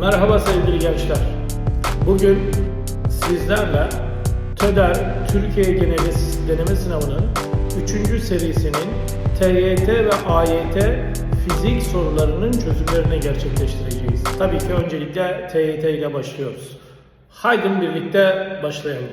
Merhaba sevgili gençler. Bugün sizlerle TÖDER Türkiye Geneli Deneme Sınavı'nın 3. serisinin TYT ve AYT fizik sorularının çözümlerini gerçekleştireceğiz. Tabii ki öncelikle TYT ile başlıyoruz. Haydi birlikte başlayalım.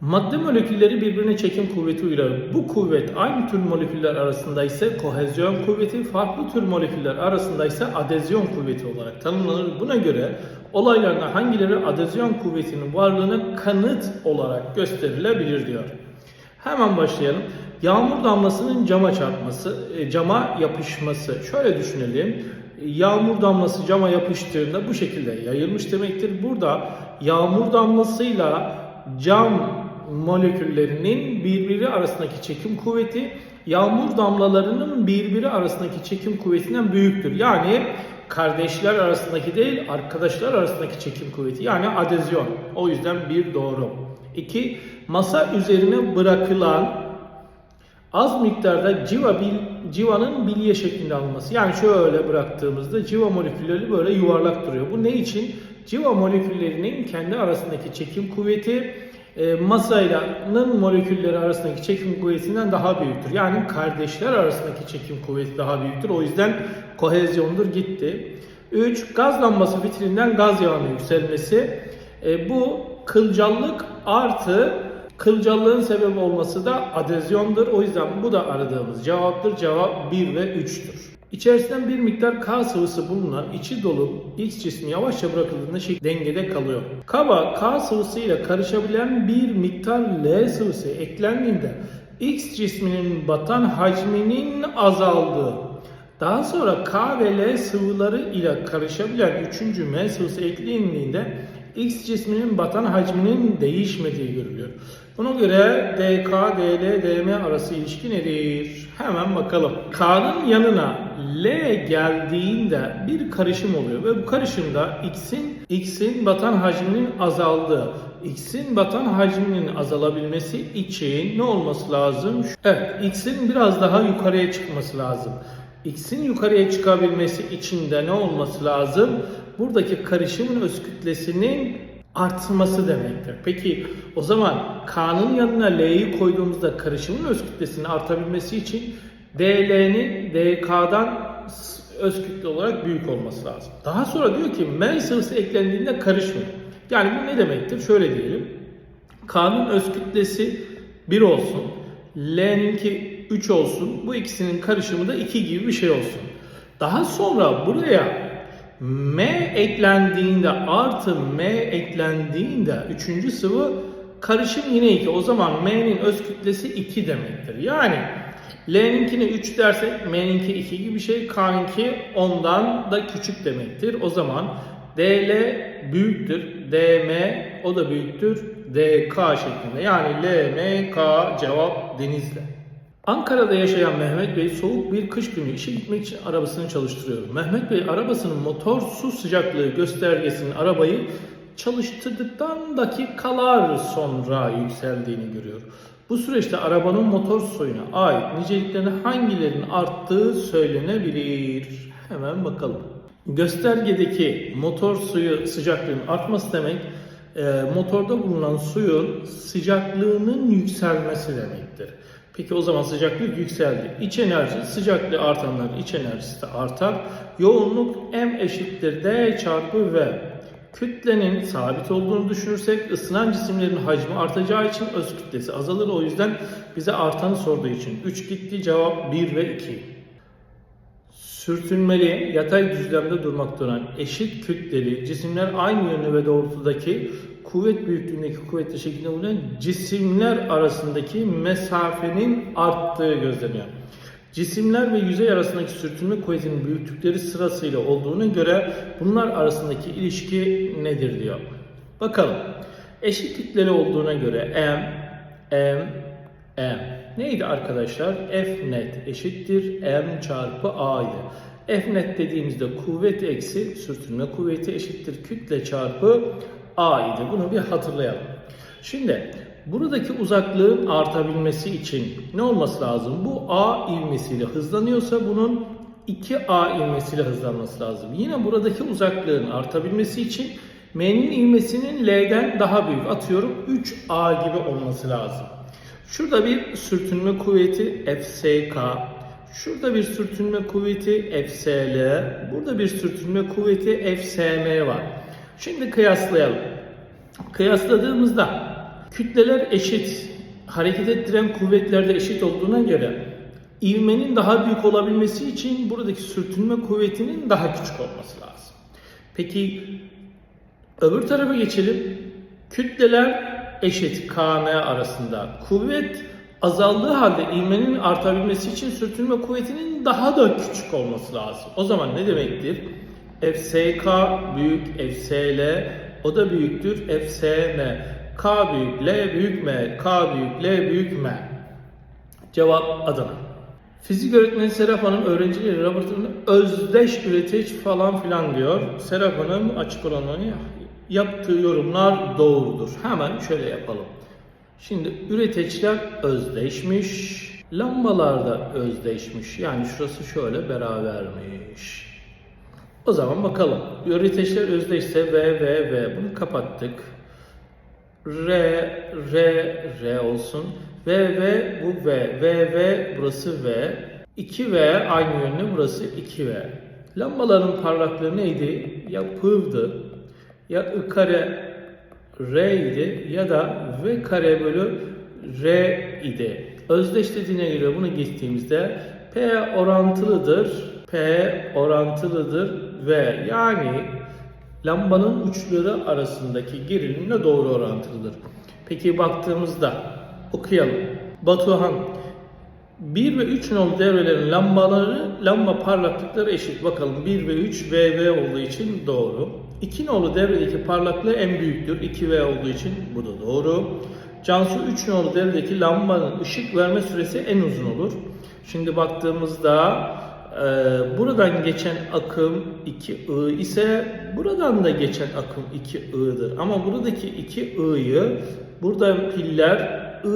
Madde molekülleri birbirine çekim kuvveti uygular. Bu kuvvet aynı tür moleküller arasında ise kohezyon kuvveti, farklı tür moleküller arasında ise adezyon kuvveti olarak tanımlanır. Buna göre olaylardan hangileri adezyon kuvvetinin varlığına kanıt olarak gösterilebilir diyor. Hemen başlayalım. Yağmur damlasının cama çarpması, e, cama yapışması. Şöyle düşünelim. Yağmur damlası cama yapıştığında bu şekilde yayılmış demektir. Burada yağmur damlasıyla cam moleküllerinin birbiri arasındaki çekim kuvveti yağmur damlalarının birbiri arasındaki çekim kuvvetinden büyüktür. Yani kardeşler arasındaki değil, arkadaşlar arasındaki çekim kuvveti. Yani adezyon. O yüzden bir doğru. İki, masa üzerine bırakılan az miktarda civa bil, civanın bilye şeklinde alınması. Yani şöyle bıraktığımızda civa molekülleri böyle yuvarlak duruyor. Bu ne için? Civa moleküllerinin kendi arasındaki çekim kuvveti e, masaylanın molekülleri arasındaki çekim kuvvetinden daha büyüktür. Yani kardeşler arasındaki çekim kuvveti daha büyüktür. O yüzden kohezyondur gitti. 3. Gaz lambası fitrininden gaz yağının yükselmesi. E, bu kılcallık artı kılcallığın sebebi olması da adezyondur. O yüzden bu da aradığımız cevaptır. Cevap 1 ve 3'tür. İçerisinden bir miktar K sıvısı bulunan içi dolu X cismi yavaşça bırakıldığında şekil dengede kalıyor. Kaba K sıvısı ile karışabilen bir miktar L sıvısı eklendiğinde X cisminin batan hacminin azaldığı, daha sonra K ve L sıvıları ile karışabilen 3. M sıvısı eklendiğinde X cisminin batan hacminin değişmediği görülüyor. Buna göre DK, DL, DM arası ilişki nedir? Hemen bakalım. K'nın yanına L geldiğinde bir karışım oluyor ve bu karışımda X'in X'in batan hacminin azaldığı, X'in batan hacminin azalabilmesi için ne olması lazım? Evet, X'in biraz daha yukarıya çıkması lazım. X'in yukarıya çıkabilmesi için de ne olması lazım? Buradaki karışımın öz kütlesinin artması demektir. Peki o zaman K'nın yanına L'yi koyduğumuzda karışımın öz kütlesinin artabilmesi için DL'nin DK'dan öz kütle olarak büyük olması lazım. Daha sonra diyor ki M sıvısı eklendiğinde karışmıyor. Yani bu ne demektir? Şöyle diyelim. K'nın öz kütlesi 1 olsun. L'ninki 3 olsun. Bu ikisinin karışımı da 2 gibi bir şey olsun. Daha sonra buraya M eklendiğinde artı M eklendiğinde üçüncü sıvı karışım yine 2. O zaman M'nin öz kütlesi 2 demektir. Yani L'ninkine 3 dersek M'ninki 2 gibi bir şey. K'ninki ondan da küçük demektir. O zaman DL büyüktür. DM o da büyüktür. DK şeklinde. Yani L, M, K cevap Denizli. Ankara'da yaşayan Mehmet Bey soğuk bir kış günü işe gitmek için arabasını çalıştırıyor. Mehmet Bey arabasının motor su sıcaklığı göstergesinin arabayı çalıştırdıktan dakikalar sonra yükseldiğini görüyor. Bu süreçte arabanın motor suyuna ait niceliklerine hangilerinin arttığı söylenebilir. Hemen bakalım. Göstergedeki motor suyu sıcaklığının artması demek e, motorda bulunan suyun sıcaklığının yükselmesi demektir. Peki o zaman sıcaklık yükseldi. İç enerji sıcaklığı artanların iç enerjisi de artar. Yoğunluk M eşittir D çarpı V. Kütlenin sabit olduğunu düşünürsek ısınan cisimlerin hacmi artacağı için öz kütlesi azalır. O yüzden bize artanı sorduğu için 3 gitti cevap 1 ve 2. Sürtünmeli, yatay düzlemde durmakta olan eşit kütleli cisimler aynı yönlü ve doğrultudaki kuvvet büyüklüğündeki kuvvetli şekilde bulunan cisimler arasındaki mesafenin arttığı gözleniyor. Cisimler ve yüzey arasındaki sürtünme kuvvetinin büyüklükleri sırasıyla olduğuna göre bunlar arasındaki ilişki nedir diyor. Bakalım. Eşit kütleli olduğuna göre M, M, M. Neydi arkadaşlar? F net eşittir M çarpı A idi. F net dediğimizde kuvvet eksi sürtünme kuvveti eşittir kütle çarpı A idi. Bunu bir hatırlayalım. Şimdi buradaki uzaklığın artabilmesi için ne olması lazım? Bu A ivmesiyle hızlanıyorsa bunun 2A ivmesiyle hızlanması lazım. Yine buradaki uzaklığın artabilmesi için M'nin ivmesinin L'den daha büyük. Atıyorum 3A gibi olması lazım. Şurada bir sürtünme kuvveti FSK, şurada bir sürtünme kuvveti FSL, burada bir sürtünme kuvveti FSM var. Şimdi kıyaslayalım. Kıyasladığımızda kütleler eşit, hareket ettiren kuvvetler de eşit olduğuna göre ivmenin daha büyük olabilmesi için buradaki sürtünme kuvvetinin daha küçük olması lazım. Peki öbür tarafa geçelim. Kütleler eşit KM arasında. Kuvvet azaldığı halde ivmenin artabilmesi için sürtünme kuvvetinin daha da küçük olması lazım. O zaman ne demektir? FSK büyük FSL o da büyüktür FSM. K büyük L büyük M. K büyük L büyük M. Cevap Adana. Fizik öğretmeni Serap Hanım öğrencileri Robert'ın özdeş üreteç falan filan diyor. Serap Hanım açık olanlarını yaptığı yorumlar doğrudur. Hemen şöyle yapalım. Şimdi üreteçler özdeşmiş. Lambalar da özdeşmiş. Yani şurası şöyle berabermiş. O zaman bakalım. Üreteçler özdeşse V, V, V. Bunu kapattık. R, R, R olsun. V, V, bu V. V, V, burası V. 2V aynı yönlü, burası 2V. Lambaların parlaklığı neydi? Ya pığdı, ya I kare R idi ya da V kare bölü R idi. Özdeşlediğine göre bunu geçtiğimizde P orantılıdır. P orantılıdır ve yani lambanın uçları arasındaki gerilimle doğru orantılıdır. Peki baktığımızda okuyalım. Batuhan 1 ve 3 nolu devrelerin lambaları, lamba parlaklıkları eşit. Bakalım 1 ve 3 VV olduğu için doğru. 2 nolu devredeki parlaklığı en büyüktür. 2V olduğu için bu da doğru. Cansu 3 nolu devredeki lambanın ışık verme süresi en uzun olur. Şimdi baktığımızda buradan geçen akım 2I ise buradan da geçen akım 2I'dır. Ama buradaki 2I'yı burada piller I,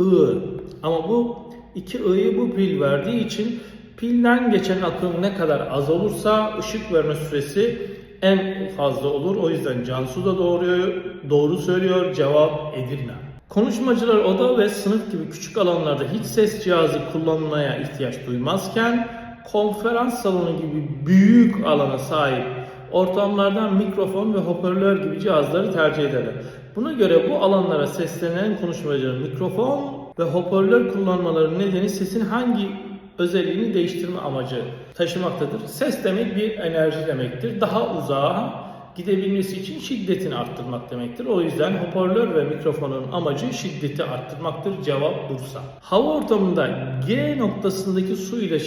I. Ama bu 2I'yı bu pil verdiği için pilden geçen akım ne kadar az olursa ışık verme süresi en fazla olur. O yüzden Cansu da doğru, doğru söylüyor. Cevap Edirne. Konuşmacılar oda ve sınıf gibi küçük alanlarda hiç ses cihazı kullanmaya ihtiyaç duymazken konferans salonu gibi büyük alana sahip ortamlardan mikrofon ve hoparlör gibi cihazları tercih ederler. Buna göre bu alanlara seslenen konuşmacıların mikrofon ve hoparlör kullanmalarının nedeni sesin hangi özelliğini değiştirme amacı taşımaktadır. Ses demek bir enerji demektir. Daha uzağa gidebilmesi için şiddetini arttırmak demektir. O yüzden hoparlör ve mikrofonun amacı şiddeti arttırmaktır. Cevap Bursa. Hava ortamında G noktasındaki su ile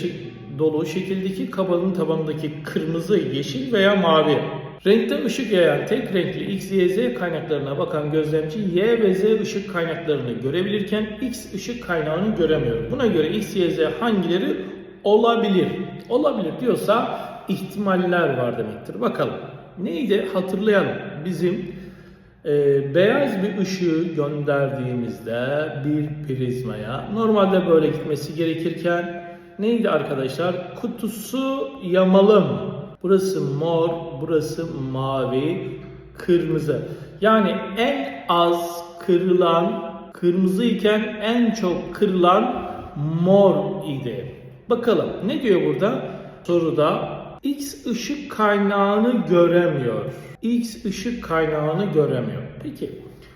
dolu şekildeki kabanın tabanındaki kırmızı, yeşil veya mavi Renkte ışık yayan tek renkli X, Y, Z kaynaklarına bakan gözlemci Y ve Z ışık kaynaklarını görebilirken X ışık kaynağını göremiyor. Buna göre X, Y, Z hangileri olabilir? Olabilir diyorsa ihtimaller var demektir. Bakalım. Neydi? Hatırlayalım. Bizim e, beyaz bir ışığı gönderdiğimizde bir prizmaya normalde böyle gitmesi gerekirken neydi arkadaşlar? Kutusu yamalı mı? Burası mor, burası mavi, kırmızı. Yani en az kırılan kırmızı iken en çok kırılan mor idi. Bakalım ne diyor burada? Soruda X ışık kaynağını göremiyor. X ışık kaynağını göremiyor. Peki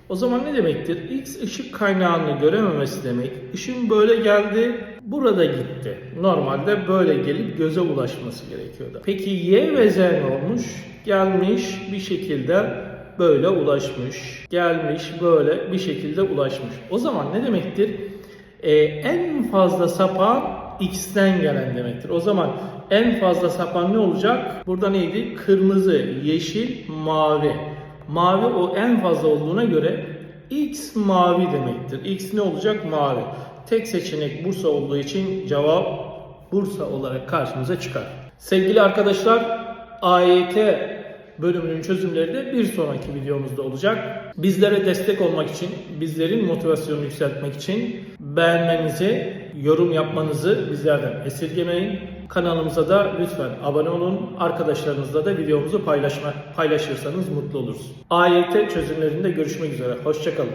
o zaman ne demektir? X ışık kaynağını görememesi demek. Işın böyle geldi, burada gitti. Normalde böyle gelip göze ulaşması gerekiyordu. Peki Y ve Z ne olmuş? Gelmiş bir şekilde böyle ulaşmış. Gelmiş böyle bir şekilde ulaşmış. O zaman ne demektir? Ee, en fazla sapan X'ten gelen demektir. O zaman en fazla sapan ne olacak? Burada neydi? Kırmızı, yeşil, mavi. Mavi o en fazla olduğuna göre X mavi demektir. X ne olacak? Mavi. Tek seçenek Bursa olduğu için cevap Bursa olarak karşımıza çıkar. Sevgili arkadaşlar AYT bölümünün çözümleri de bir sonraki videomuzda olacak. Bizlere destek olmak için, bizlerin motivasyonunu yükseltmek için beğenmenizi, yorum yapmanızı bizlerden esirgemeyin. Kanalımıza da lütfen abone olun. Arkadaşlarınızla da videomuzu paylaşma, paylaşırsanız mutlu oluruz. AYT çözümlerinde görüşmek üzere. Hoşçakalın.